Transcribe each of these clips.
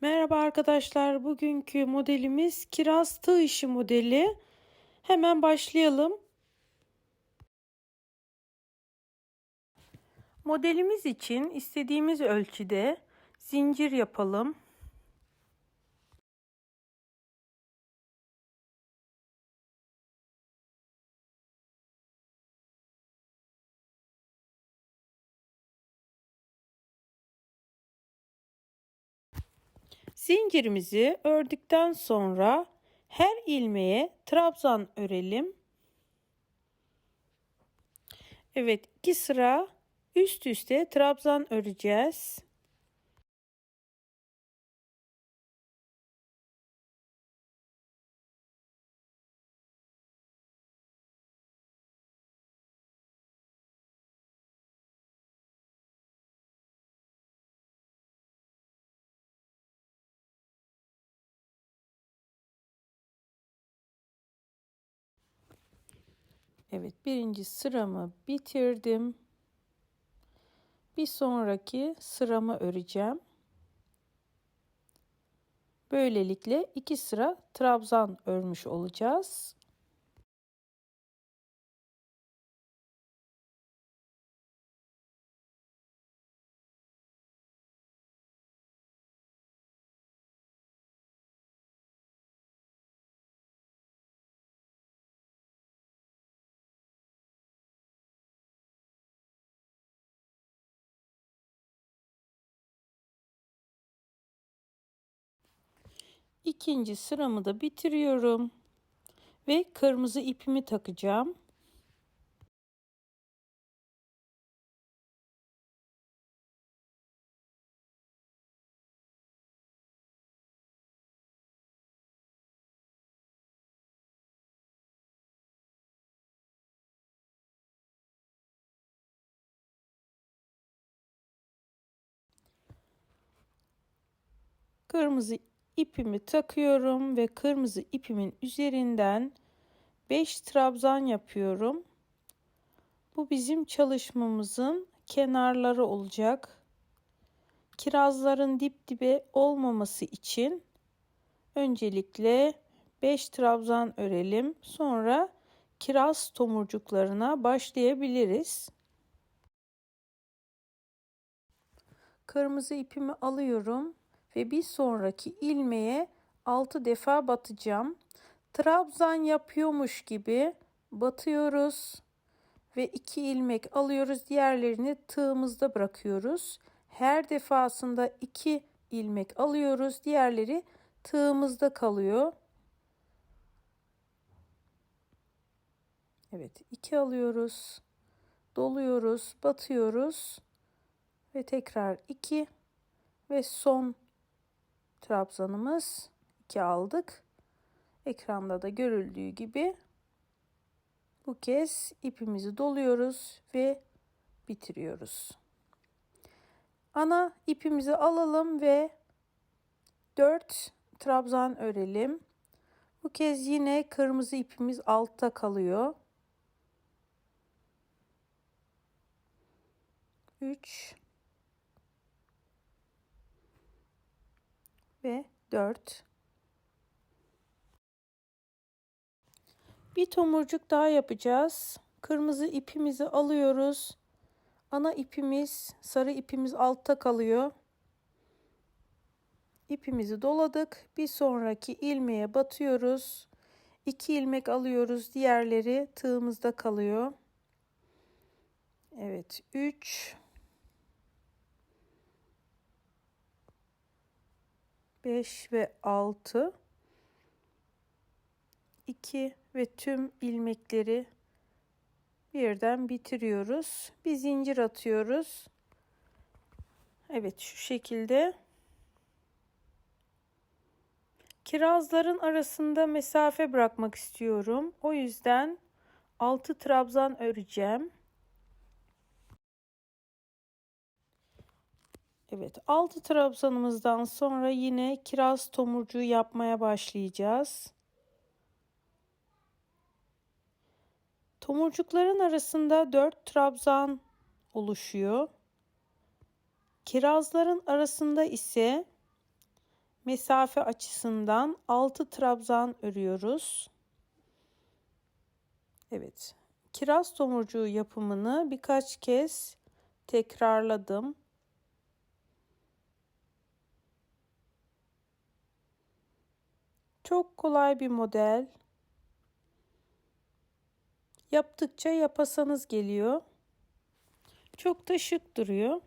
Merhaba arkadaşlar. Bugünkü modelimiz kiraz tığ işi modeli. Hemen başlayalım. Modelimiz için istediğimiz ölçüde zincir yapalım. Zincirimizi ördükten sonra her ilmeğe trabzan örelim. Evet, iki sıra üst üste trabzan öreceğiz. Evet birinci sıramı bitirdim. Bir sonraki sıramı öreceğim. Böylelikle iki sıra trabzan örmüş olacağız. İkinci sıramı da bitiriyorum. Ve kırmızı ipimi takacağım. Kırmızı ipimi takıyorum ve kırmızı ipimin üzerinden 5 trabzan yapıyorum. Bu bizim çalışmamızın kenarları olacak. Kirazların dip dibe olmaması için öncelikle 5 trabzan örelim. Sonra kiraz tomurcuklarına başlayabiliriz. Kırmızı ipimi alıyorum ve bir sonraki ilmeğe 6 defa batacağım. Trabzan yapıyormuş gibi batıyoruz ve 2 ilmek alıyoruz. Diğerlerini tığımızda bırakıyoruz. Her defasında 2 ilmek alıyoruz. Diğerleri tığımızda kalıyor. Evet, 2 alıyoruz. Doluyoruz, batıyoruz ve tekrar 2 ve son trabzanımız 2 aldık. Ekranda da görüldüğü gibi bu kez ipimizi doluyoruz ve bitiriyoruz. Ana ipimizi alalım ve 4 trabzan örelim. Bu kez yine kırmızı ipimiz altta kalıyor. 3 ve 4 Bir tomurcuk daha yapacağız. Kırmızı ipimizi alıyoruz. Ana ipimiz, sarı ipimiz altta kalıyor. İpimizi doladık. Bir sonraki ilmeğe batıyoruz. 2 ilmek alıyoruz. Diğerleri tığımızda kalıyor. Evet, 3 5 ve 6 2 ve tüm ilmekleri birden bitiriyoruz. Bir zincir atıyoruz. Evet şu şekilde. Kirazların arasında mesafe bırakmak istiyorum. O yüzden 6 trabzan öreceğim. Evet 6 trabzanımızdan sonra yine kiraz tomurcuğu yapmaya başlayacağız. Tomurcukların arasında 4 trabzan oluşuyor. Kirazların arasında ise mesafe açısından 6 trabzan örüyoruz. Evet. Kiraz tomurcuğu yapımını birkaç kez tekrarladım. Çok kolay bir model. Yaptıkça yapasanız geliyor. Çok da şık duruyor.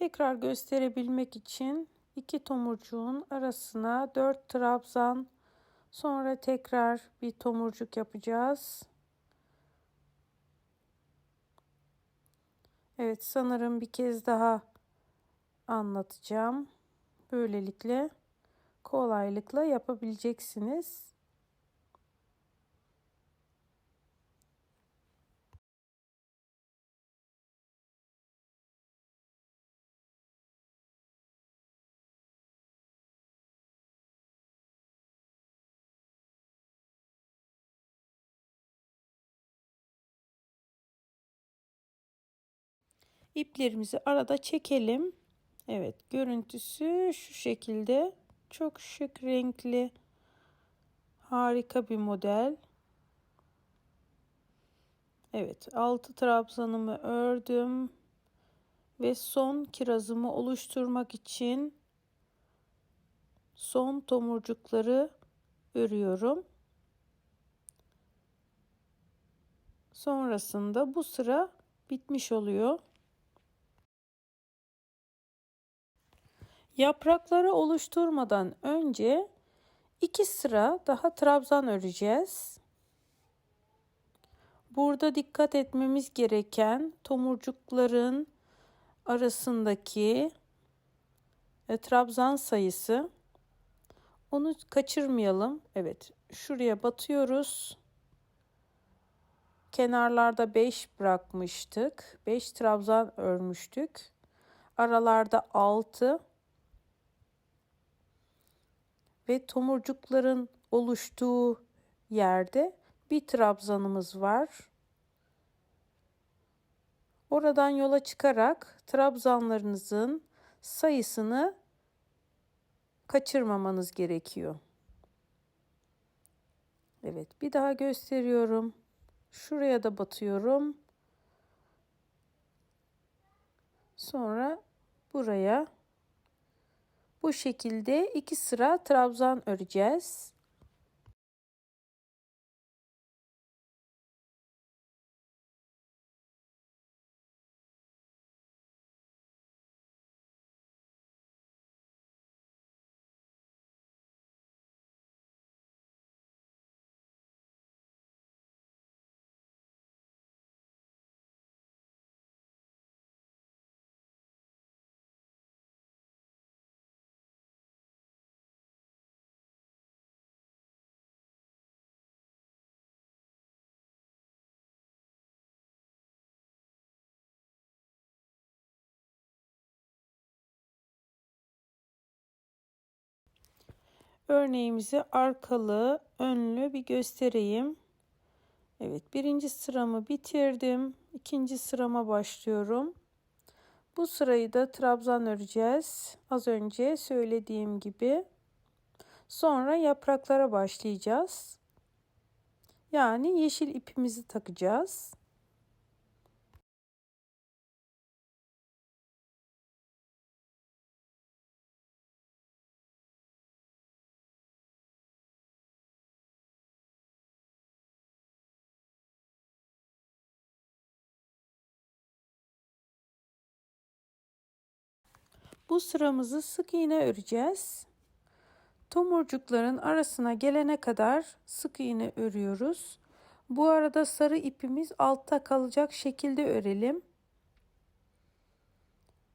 Tekrar gösterebilmek için iki tomurcuğun arasına 4 trabzan sonra tekrar bir tomurcuk yapacağız. Evet sanırım bir kez daha anlatacağım. Böylelikle kolaylıkla yapabileceksiniz. İplerimizi arada çekelim. Evet görüntüsü şu şekilde. Çok şık renkli. Harika bir model. Evet altı trabzanımı ördüm. Ve son kirazımı oluşturmak için son tomurcukları örüyorum. Sonrasında bu sıra bitmiş oluyor. Yaprakları oluşturmadan önce iki sıra daha trabzan öreceğiz. Burada dikkat etmemiz gereken tomurcukların arasındaki e, trabzan sayısı. Onu kaçırmayalım. Evet, şuraya batıyoruz. Kenarlarda 5 bırakmıştık. 5 trabzan örmüştük. Aralarda 6 ve tomurcukların oluştuğu yerde bir trabzanımız var. Oradan yola çıkarak trabzanlarınızın sayısını kaçırmamanız gerekiyor. Evet, bir daha gösteriyorum. Şuraya da batıyorum. Sonra buraya bu şekilde iki sıra trabzan öreceğiz. Örneğimizi arkalı, önlü bir göstereyim. Evet, birinci sıramı bitirdim. İkinci sırama başlıyorum. Bu sırayı da trabzan öreceğiz. Az önce söylediğim gibi. Sonra yapraklara başlayacağız. Yani yeşil ipimizi takacağız. Bu sıramızı sık iğne öreceğiz. Tomurcukların arasına gelene kadar sık iğne örüyoruz. Bu arada sarı ipimiz altta kalacak şekilde örelim.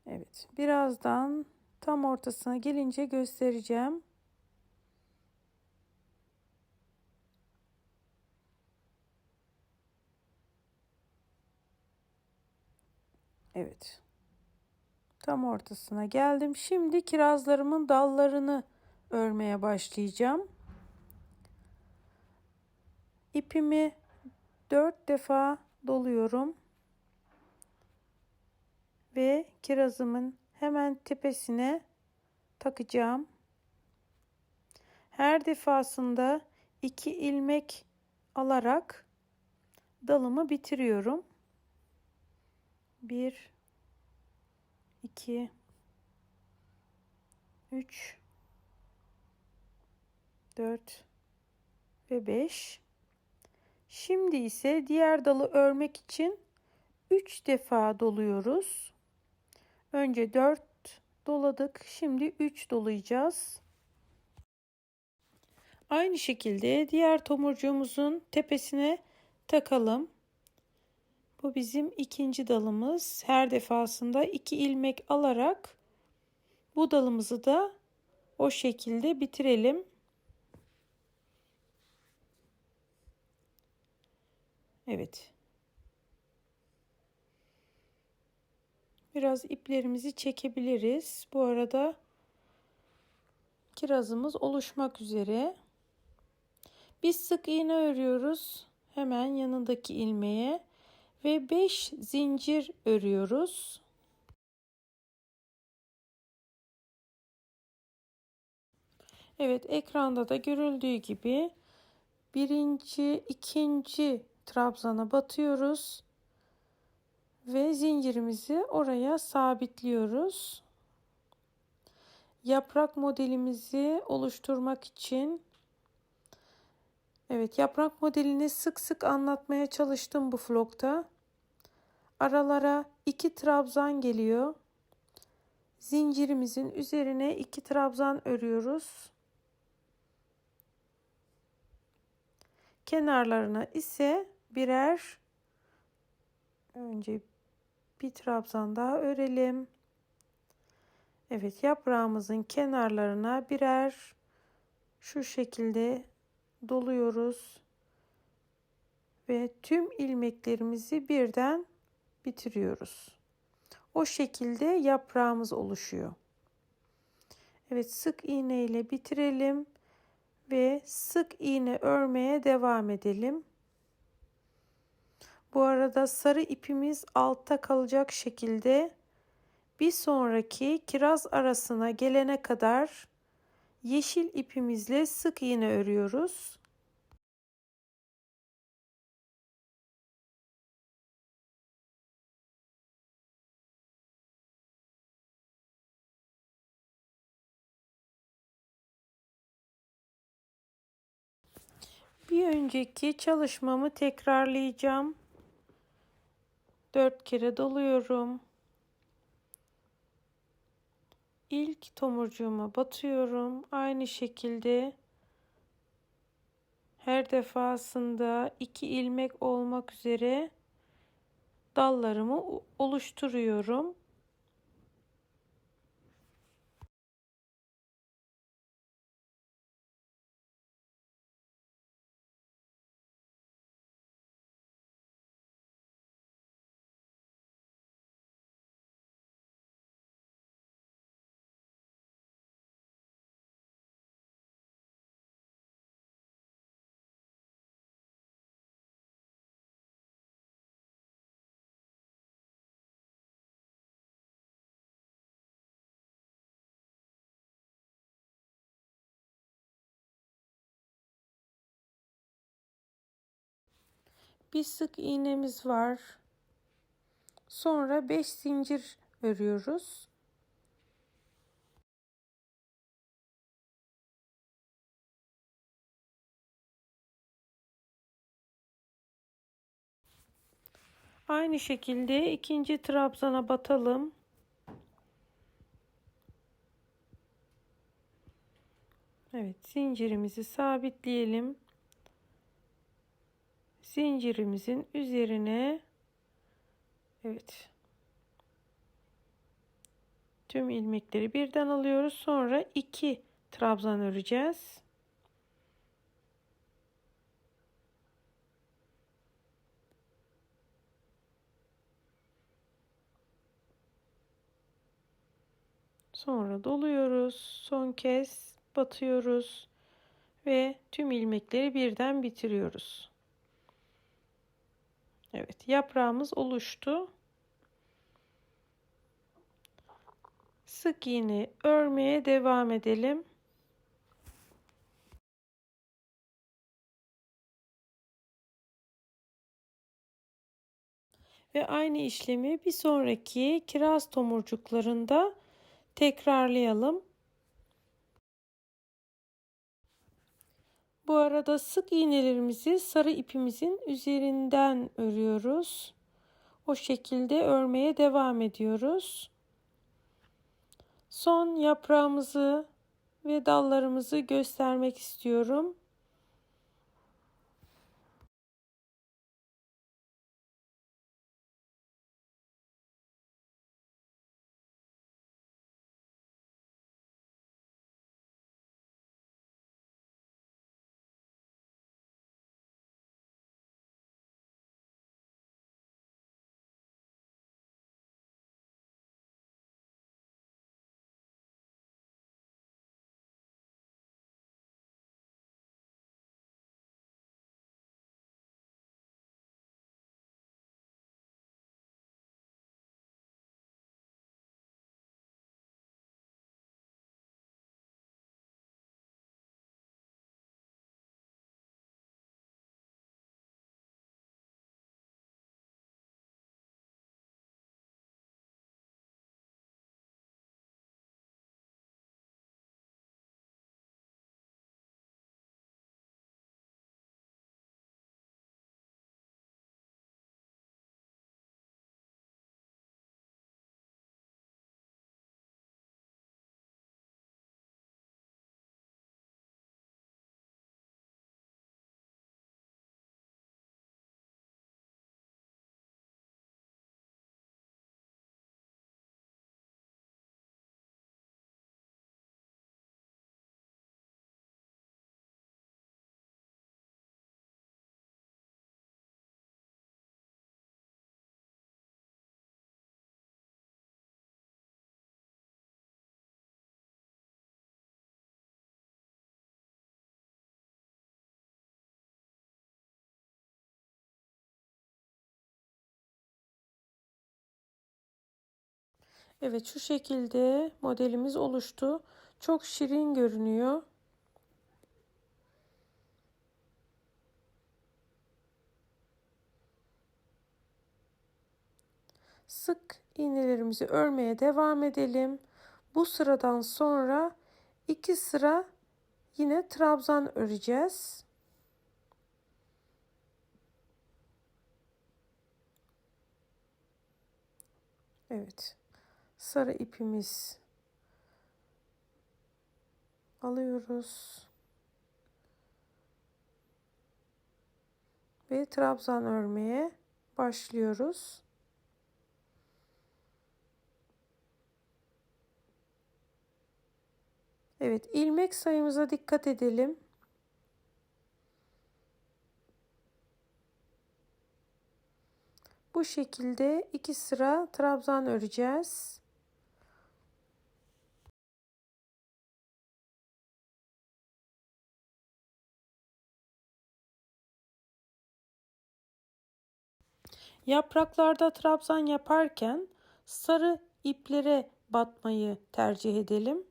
Evet, birazdan tam ortasına gelince göstereceğim. Evet. Tam ortasına geldim. Şimdi kirazlarımın dallarını örmeye başlayacağım. İpimi dört defa doluyorum. Ve kirazımın hemen tepesine takacağım. Her defasında iki ilmek alarak dalımı bitiriyorum. 1 2 3 4 ve 5 Şimdi ise diğer dalı örmek için 3 defa doluyoruz. Önce 4 doladık. Şimdi 3 dolayacağız. Aynı şekilde diğer tomurcuğumuzun tepesine takalım. Bu bizim ikinci dalımız. Her defasında iki ilmek alarak bu dalımızı da o şekilde bitirelim. Evet. Biraz iplerimizi çekebiliriz. Bu arada kirazımız oluşmak üzere. Biz sık iğne örüyoruz. Hemen yanındaki ilmeğe ve 5 zincir örüyoruz. Evet ekranda da görüldüğü gibi birinci, ikinci trabzana batıyoruz ve zincirimizi oraya sabitliyoruz. Yaprak modelimizi oluşturmak için Evet yaprak modelini sık sık anlatmaya çalıştım bu vlogta. Aralara iki trabzan geliyor. Zincirimizin üzerine iki trabzan örüyoruz. Kenarlarına ise birer önce bir trabzan daha örelim. Evet yaprağımızın kenarlarına birer şu şekilde doluyoruz ve tüm ilmeklerimizi birden bitiriyoruz. O şekilde yaprağımız oluşuyor. Evet sık iğne ile bitirelim ve sık iğne örmeye devam edelim. Bu arada sarı ipimiz altta kalacak şekilde bir sonraki kiraz arasına gelene kadar yeşil ipimizle sık iğne örüyoruz. Bir önceki çalışmamı tekrarlayacağım. Dört kere doluyorum. İlk tomurcuğuma batıyorum. Aynı şekilde her defasında iki ilmek olmak üzere dallarımı oluşturuyorum. Bir sık iğnemiz var. Sonra 5 zincir örüyoruz. Aynı şekilde ikinci trabzana batalım. Evet, zincirimizi sabitleyelim zincirimizin üzerine evet tüm ilmekleri birden alıyoruz. Sonra iki trabzan öreceğiz. Sonra doluyoruz. Son kez batıyoruz ve tüm ilmekleri birden bitiriyoruz. Evet, yaprağımız oluştu. Sık iğne örmeye devam edelim. Ve aynı işlemi bir sonraki kiraz tomurcuklarında tekrarlayalım. Bu arada sık iğnelerimizi sarı ipimizin üzerinden örüyoruz. O şekilde örmeye devam ediyoruz. Son yaprağımızı ve dallarımızı göstermek istiyorum. Evet şu şekilde modelimiz oluştu. Çok şirin görünüyor. Sık iğnelerimizi örmeye devam edelim. Bu sıradan sonra iki sıra yine trabzan öreceğiz. Evet sarı ipimiz alıyoruz. Ve trabzan örmeye başlıyoruz. Evet, ilmek sayımıza dikkat edelim. Bu şekilde iki sıra trabzan öreceğiz. Yapraklarda trabzan yaparken sarı iplere batmayı tercih edelim.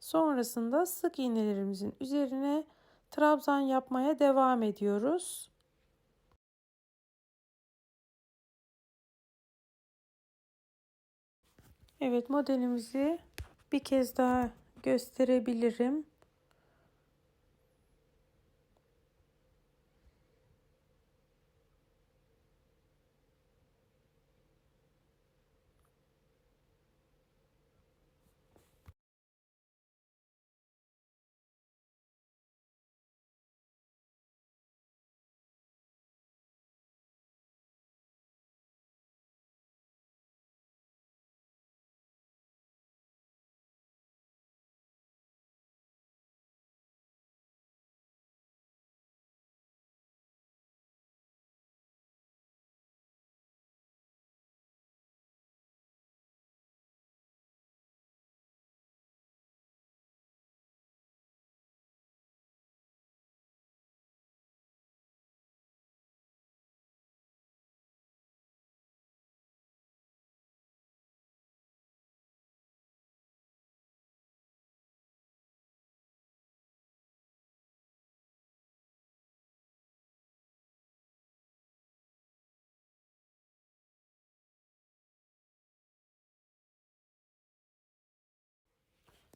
Sonrasında sık iğnelerimizin üzerine trabzan yapmaya devam ediyoruz. Evet modelimizi bir kez daha gösterebilirim.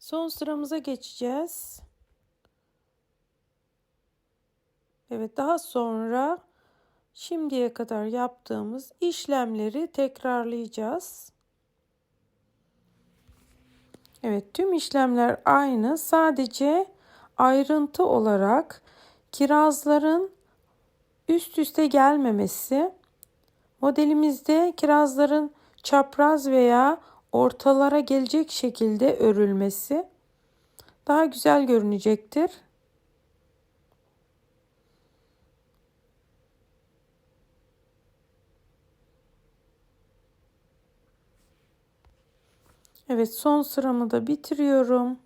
Son sıramıza geçeceğiz. Evet daha sonra şimdiye kadar yaptığımız işlemleri tekrarlayacağız. Evet tüm işlemler aynı sadece ayrıntı olarak kirazların üst üste gelmemesi modelimizde kirazların çapraz veya ortalara gelecek şekilde örülmesi daha güzel görünecektir. Evet son sıramı da bitiriyorum.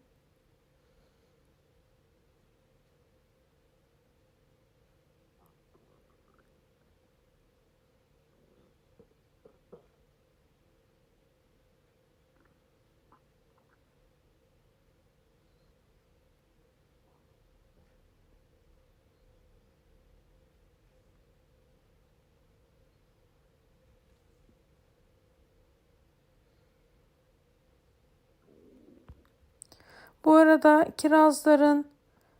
Bu arada kirazların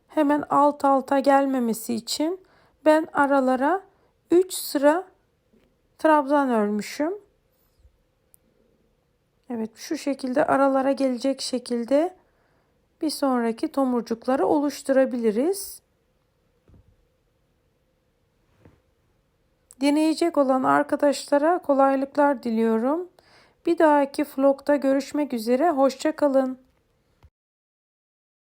hemen alt alta gelmemesi için ben aralara 3 sıra trabzan örmüşüm. Evet şu şekilde aralara gelecek şekilde bir sonraki tomurcukları oluşturabiliriz. Deneyecek olan arkadaşlara kolaylıklar diliyorum. Bir dahaki vlogda görüşmek üzere. Hoşçakalın.